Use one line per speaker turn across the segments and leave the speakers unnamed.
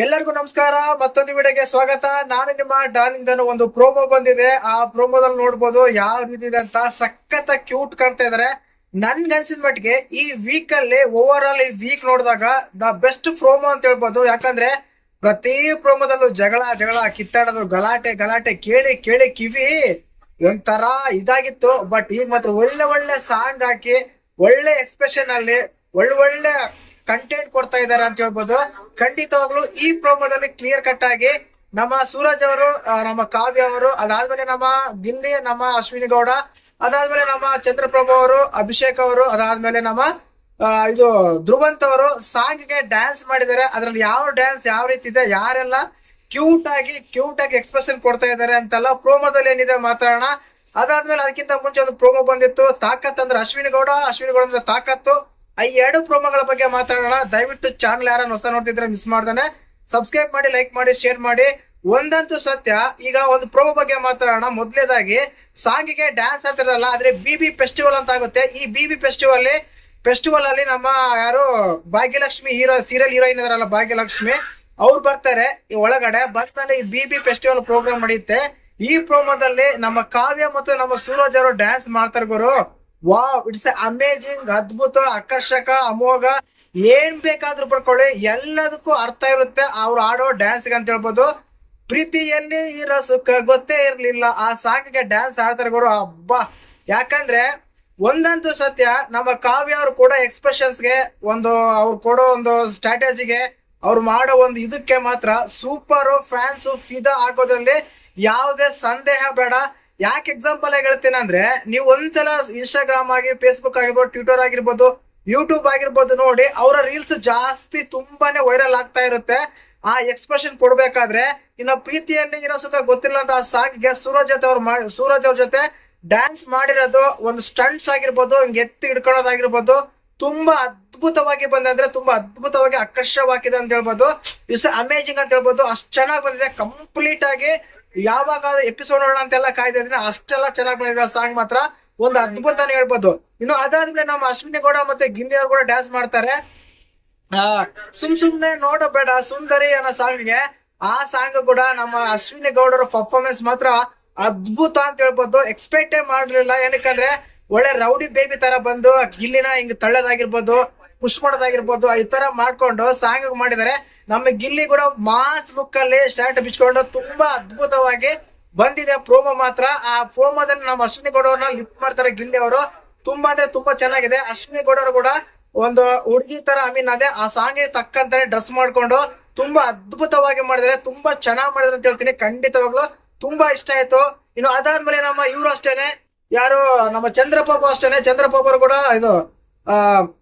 ಎಲ್ಲರಿಗೂ ನಮಸ್ಕಾರ, ಮತ್ತೊಂದು ವಿಡಿಯೋಗೆ ಸ್ವಾಗತ. ನಾನು ನಿಮ್ಮ ಡಾರ್ಲಿಂಗ್ ದನ್ನು ಒಂದು ಪ್ರೋಮೋ ಬಂದಿದೆ. ಆ ಪ್ರೋಮೋದಲ್ಲಿ ನೋಡ್ಬೋದು ಯಾವ ರೀತಿ ಇದೆ ಅಂತ ಸಖತ್ತ ಕ್ಯೂಟ್ ಕಾಣ್ತಾ ಇದಾರೆ. ನನ್ಗೆ ಅನ್ಸಿದ ಮಟ್ಟಿಗೆ ಈ ವೀಕ್ ಅಲ್ಲಿ ಓವರ್ ಆಲ್ ಈ ವೀಕ್ ನೋಡಿದಾಗ ದ ಬೆಸ್ಟ್ ಪ್ರೋಮೋ ಅಂತ ಹೇಳ್ಬೋದು. ಯಾಕಂದ್ರೆ ಪ್ರತಿ ಪ್ರೋಮೋದಲ್ಲೂ ಜಗಳ ಜಗಳ, ಕಿತ್ತಾಡೋದು, ಗಲಾಟೆ ಗಲಾಟೆ ಕೇಳಿ ಕೇಳಿ ಕಿವಿ ಒಂಥರ ಇದಾಗಿತ್ತು. ಬಟ್ ಈಗ ಮಾತ್ರ ಒಳ್ಳೆ ಒಳ್ಳೆ ಸಾಂಗ್ ಹಾಕಿ, ಒಳ್ಳೆ ಎಕ್ಸ್ಪ್ರೆಷನ್ ಅಲ್ಲಿ, ಒಳ್ಳೆ ಒಳ್ಳೆ ಕಂಟೆಂಟ್ ಕೊಡ್ತಾ ಇದ್ದಾರೆ ಅಂತ ಹೇಳ್ಬೋದು. ಖಂಡಿತವಾಗ್ಲೂ ಈ ಪ್ರೋಮೋದಲ್ಲಿ ಕ್ಲಿಯರ್ ಕಟ್ ಆಗಿ ನಮ್ಮ ಸೂರಜ್ ಅವರು ನಮ್ಮ ಕಾವ್ಯ ಅವರು, ಅದಾದ್ಮೇಲೆ ನಮ್ಮ ಗಿಲ್ಲಿ ನಮ್ಮ ಅಶ್ವಿನಿ ಗೌಡ, ಅದಾದ್ಮೇಲೆ ನಮ್ಮ ಚಂದ್ರಪ್ರಭು ಅವರು, ಅಭಿಷೇಕ್ ಅವರು, ಅದಾದ್ಮೇಲೆ ನಮ್ಮ ಇದು ಧ್ರುವಂತ್ ಅವರು ಸಾಂಗ್ಗೆ ಡ್ಯಾನ್ಸ್ ಮಾಡಿದ್ದಾರೆ. ಅದ್ರಲ್ಲಿ ಯಾವ ಡ್ಯಾನ್ಸ್ ಯಾವ ರೀತಿ ಇದೆ ಯಾರೆಲ್ಲ ಕ್ಯೂಟ್ ಆಗಿ ಕ್ಯೂಟ್ ಆಗಿ ಎಕ್ಸ್ಪ್ರೆಷನ್ ಕೊಡ್ತಾ ಇದ್ದಾರೆ ಅಂತೆಲ್ಲ ಪ್ರೋಮೋದಲ್ಲಿ ಏನಿದೆ ಮಾತಾಡೋಣ. ಅದಾದ್ಮೇಲೆ ಅದಕ್ಕಿಂತ ಮುಂಚೆ ಒಂದು ಪ್ರೋಮೋ ಬಂದಿತ್ತು. ತಾಕತ್ ಅಂದ್ರೆ ಅಶ್ವಿನಿ ಗೌಡ ಅಶ್ವಿನಿ ಗೌಡ ಅಂದ್ರೆ ತಾಕತ್ತು. ಈ ಎರಡು ಪ್ರೋಮೋಗಳ ಬಗ್ಗೆ ಮಾತಾಡೋಣ. ದಯವಿಟ್ಟು ಚಾನಲ್ ಯಾರನ್ನ ಹೊಸ ನೋಡ್ತಿದ್ರೆ ಮಿಸ್ ಮಾಡ್ದಾನೆ. ಸಬ್ಸ್ಕ್ರೈಬ್ ಮಾಡಿ ಲೈಕ್ ಮಾಡಿ ಶೇರ್ ಮಾಡಿ. ಒಂದಂತೂ ಸತ್ಯ. ಈಗ ಒಂದು ಪ್ರೋಮೋ ಬಗ್ಗೆ ಮಾತಾಡೋಣ. ಮೊದಲೇದಾಗಿ, ಸಾಂಗಿಗೆ ಡ್ಯಾನ್ಸ್ ಆಡ್ತಿರಲ್ಲ, ಆದ್ರೆ ಬಿ ಬಿ ಫೆಸ್ಟಿವಲ್ ಅಂತ ಆಗುತ್ತೆ. ಈ ಬಿ ಬಿ ಫೆಸ್ಟಿವಲ್ ಫೆಸ್ಟಿವಲ್ ಅಲ್ಲಿ ನಮ್ಮ ಯಾರು, ಭಾಗ್ಯಲಕ್ಷ್ಮಿ ಹೀರೋ ಸೀರಿಯಲ್ ಹೀರೋಯಿನ್ ಇದಾರಲ್ಲ, ಭಾಗ್ಯಲಕ್ಷ್ಮಿ, ಅವ್ರು ಬರ್ತಾರೆ ಈ ಒಳಗಡೆ. ಬಂದ್ಮೇಲೆ ಈ ಬಿ ಬಿ ಫೆಸ್ಟಿವಲ್ ಪ್ರೋಗ್ರಾಮ್ ನಡೆಯುತ್ತೆ ಈ ಪ್ರೋಮೋದಲ್ಲಿ ನಮ್ಮ ಕಾವ್ಯ ಮತ್ತು ನಮ್ಮ ಸೂರಜ್ ಅವರು ಡ್ಯಾನ್ಸ್ ಮಾಡ್ತಾರೆ ಗುರು. ವಾವ್ ಇಟ್ಸ್ ಅಮೇಜಿಂಗ್ ಅದ್ಭುತ, ಆಕರ್ಷಕ, ಅಮೋಘ. ಏನ್ ಬೇಕಾದ್ರೂ ಪಡ್ಕೊಳ್ಳಿ, ಎಲ್ಲದಕ್ಕೂ ಅರ್ಥ ಇರುತ್ತೆ, ಅವ್ರು ಆಡೋ ಡ್ಯಾನ್ಸ್ ಅಂತ ಹೇಳ್ಬೋದು ಪ್ರೀತಿಯಲ್ಲಿ ಇರೋ ಸುಖ ಗೊತ್ತೇ ಇರಲಿಲ್ಲ, ಆ ಸಾಂಗ್ಗೆ ಡ್ಯಾನ್ಸ್ ಆಡ್ತಾರೆ ಗುರು ಹಬ್ಬ ಯಾಕಂದ್ರೆ, ಒಂದಂತೂ ಸತ್ಯ, ನಮ್ಮ ಕಾವ್ಯ ಅವರು ಕೂಡ ಎಕ್ಸ್ಪ್ರೆಷನ್ಸ್ಗೆ ಒಂದು, ಅವ್ರು ಕೊಡೋ ಒಂದು ಸ್ಟ್ರಾಟಜಿಗೆ ಅವ್ರು ಮಾಡೋ ಒಂದು ಇದಕ್ಕೆ ಮಾತ್ರ ಸೂಪರ್ ಫ್ಯಾನ್ಸ್ ಫಿದಾ ಆಗೋದ್ರಲ್ಲಿ ಯಾವುದೇ ಸಂದೇಹ ಬೇಡ. ಯಾಕೆ ಎಕ್ಸಾಂಪಲ್ ಆಗಿ ಹೇಳ್ತೇನೆ ಅಂದ್ರೆ, ನೀವು ಒಂದ್ಸಲ ಇನ್ಸ್ಟಾಗ್ರಾಮ್ ಆಗಿ ಫೇಸ್ಬುಕ್ ಆಗಿರ್ಬೋದು ಟ್ವಿಟರ್ ಆಗಿರ್ಬೋದು ಯೂಟ್ಯೂಬ್ ಆಗಿರ್ಬೋದು ನೋಡಿ, ಅವರ ರೀಲ್ಸ್ ಜಾಸ್ತಿ ತುಂಬಾನೇ ವೈರಲ್ ಆಗ್ತಾ ಇರುತ್ತೆ. ಆ ಎಕ್ಸ್ಪ್ರೆಷನ್ ಕೊಡ್ಬೇಕಾದ್ರೆ, ಇನ್ನು ಪ್ರೀತಿಯಲ್ಲಿ ಇರೋ ಸುಖ ಗೊತ್ತಿಲ್ಲ ಅಂತ ಆ ಸಾಂಗ್ಗೆ ಸೂರಜ್ ಜೊತೆ ಅವ್ರು ಮಾಡಿ ಸೂರಜ್ ಅವ್ರ ಜೊತೆ ಡ್ಯಾನ್ಸ್ ಮಾಡಿರೋದು, ಒಂದು ಸ್ಟಂಟ್ಸ್ ಆಗಿರ್ಬೋದು, ಹಿಂಗೆ ಎತ್ತಿ ಹಿಡ್ಕೊಳ್ಳೋದಾಗಿರ್ಬೋದು ತುಂಬಾ ಅದ್ಭುತವಾಗಿ ಬಂದ ಅಂದ್ರೆ ತುಂಬಾ ಅದ್ಭುತವಾಗಿ ಆಕರ್ಷವಾಗಿದೆ ಅಂತ ಹೇಳ್ಬೋದು. ಇಟ್ಸ್ ಅಮೇಜಿಂಗ್ ಅಂತ ಹೇಳ್ಬೋದು. ಅಷ್ಟು ಚೆನ್ನಾಗಿ ಬಂದಿದೆ. ಕಂಪ್ಲೀಟ್ ಆಗಿ ಯಾವಾಗ ಎಪಿಸೋಡ್ ನೋಡೋಣ ಅಂತೆಲ್ಲ ಕಾಯ್ದೆ ಇದ್ರೆ ಅಷ್ಟೆಲ್ಲ ಚೆನ್ನಾಗಿ ಬಂದಿದೆ ಸಾಂಗ್ ಮಾತ್ರ. ಒಂದು ಅದ್ಭುತನೇ ಹೇಳ್ಬೋದು. ಇನ್ನು ಅದಾದ್ಮೇಲೆ ನಮ್ಮ ಅಶ್ವಿನಿ ಗೌಡ ಮತ್ತೆ ಗಿಂದಿ ಅವ್ರು ಕೂಡ ಡ್ಯಾನ್ಸ್ ಮಾಡ್ತಾರೆ. ಆ, ಸುಮ್ ಸುಮ್ನೆ ನೋಡಬೇಡ ಸುಂದರಿ ಅನ್ನೋ ಸಾಂಗ್ಗೆ ಆ ಸಾಂಗ್ ಕೂಡ ನಮ್ಮ ಅಶ್ವಿನಿ ಗೌಡರ ಪರ್ಫಾರ್ಮೆನ್ಸ್ ಮಾತ್ರ ಅದ್ಭುತ ಅಂತ ಹೇಳ್ಬೋದು. ಎಕ್ಸ್ಪೆಕ್ಟೇ ಮಾಡಿರ್ಲಿಲ್ಲ ಏನಕ್ಕಂದ್ರೆ ಒಳ್ಳೆ ರೌಡಿ ಬೇಬಿ ತರ ಬಂದು ಗಿಲ್ಲಿನ ಹಿಂಗ್ ತಳ್ಳೋದಾಗಿರ್ಬೋದು ಪುಷ್ ಮಾಡೋದಾಗಿರ್ಬೋದು ಈ ತರ ಮಾಡ್ಕೊಂಡು ಸಾಂಗ್ ಮಾಡಿದ್ದಾರೆ. ನಮ್ಮ ಗಿಲ್ಲಿ ಕೂಡ ಮಾಸ್ ಲುಕ್ ಅಲ್ಲಿ ಶರ್ಟ್ ಬಿಚ್ಕೊಂಡು ತುಂಬಾ ಅದ್ಭುತವಾಗಿ ಬಂದಿದೆ ಪ್ರೋಮೋ ಮಾತ್ರ. ಆ ಪ್ರೋಮೋದಲ್ಲಿ ನಮ್ಮ ಅಶ್ವಿನಿ ಗೌಡ ಅವ್ರನ್ನ ಲಿಫ್ಟ್ ಮಾಡ್ತಾರೆ ಗಿಲ್ಲಿ ಅವರು. ತುಂಬಾ ಅಂದ್ರೆ ತುಂಬಾ ಚೆನ್ನಾಗಿದೆ. ಅಶ್ವಿನಿ ಗೌಡ ಕೂಡ ಒಂದು ಹುಡುಗಿ ತರ ಐ ಮೀನ್ ಅದೇ ಆ ಸಾಂಗ್ ತಕ್ಕಂತಾನೆ ಡ್ರೆಸ್ ಮಾಡ್ಕೊಂಡು ತುಂಬಾ ಅದ್ಭುತವಾಗಿ ಮಾಡಿದರೆ ತುಂಬಾ ಚೆನ್ನಾಗಿ ಮಾಡಿದ್ರೆ ಅಂತ ಹೇಳ್ತೀನಿ. ಖಂಡಿತವಾಗ್ಲು ತುಂಬಾ ಇಷ್ಟ ಆಯ್ತು. ಇನ್ನು ಅದಾದ್ಮೇಲೆ ನಮ್ಮ ಇವ್ರು ಅಷ್ಟೇನೆ. ಯಾರು ನಮ್ಮ ಚಂದ್ರಪಾಬು ಅಷ್ಟೇನೆ. ಚಂದ್ರಪ್ರಭು ಅವರು ಕೂಡ ಇದು ಆ,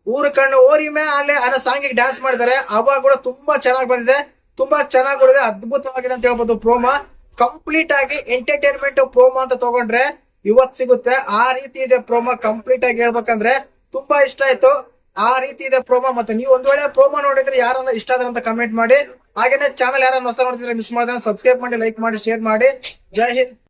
ಊರು ಕಣ್ಣು ಓರಿಮೆ ಮೇಲೆ ಅನ್ನೋ ಸಾಂಗಿಗೆ ಡ್ಯಾನ್ಸ್ ಮಾಡಿದ್ದಾರೆ ಅವಾಗ ಕೂಡ ತುಂಬಾ ಚೆನ್ನಾಗಿ ಬಂದಿದೆ. ತುಂಬಾ ಚೆನ್ನಾಗಿ ಉಳಿದೆ ಅದ್ಭುತವಾಗಿದೆ ಅಂತ ಹೇಳ್ಬೋದು ಪ್ರೋಮೋ. ಕಂಪ್ಲೀಟ್ ಆಗಿ ಎಂಟರ್ಟೈನ್ಮೆಂಟ್ ಪ್ರೋಮೋ ಅಂತ ತಗೊಂಡ್ರೆ ಇವತ್ ಸಿಗುತ್ತೆ. ಆ ರೀತಿ ಇದೆ ಪ್ರೋಮೋ ಕಂಪ್ಲೀಟ್ ಆಗಿ ಹೇಳ್ಬೇಕಂದ್ರೆ ತುಂಬಾ ಇಷ್ಟ ಆಯ್ತು. ಆ ರೀತಿ ಇದೆ ಪ್ರೋಮೋ. ಮತ್ತೆ ನೀವು ಒಂದ್ ವೇಳೆ ಪ್ರೋಮೋ ನೋಡಿದ್ರೆ ಯಾರನ್ನ ಇಷ್ಟ ಆದ್ರೆ ಅಂತ ಕಮೆಂಟ್ ಮಾಡಿ. ಹಾಗೇನೆ ಚಾನಲ್ ಯಾರನ್ನ ಹೊಸ ನೋಡಿದ್ರೆ ಮಿಸ್ ಮಾಡಿದ್ರೆ ಸಬ್ಸ್ಕ್ರೈಬ್ ಮಾಡಿ ಲೈಕ್ ಮಾಡಿ ಶೇರ್ ಮಾಡಿ. ಜೈ ಹಿಂದ್.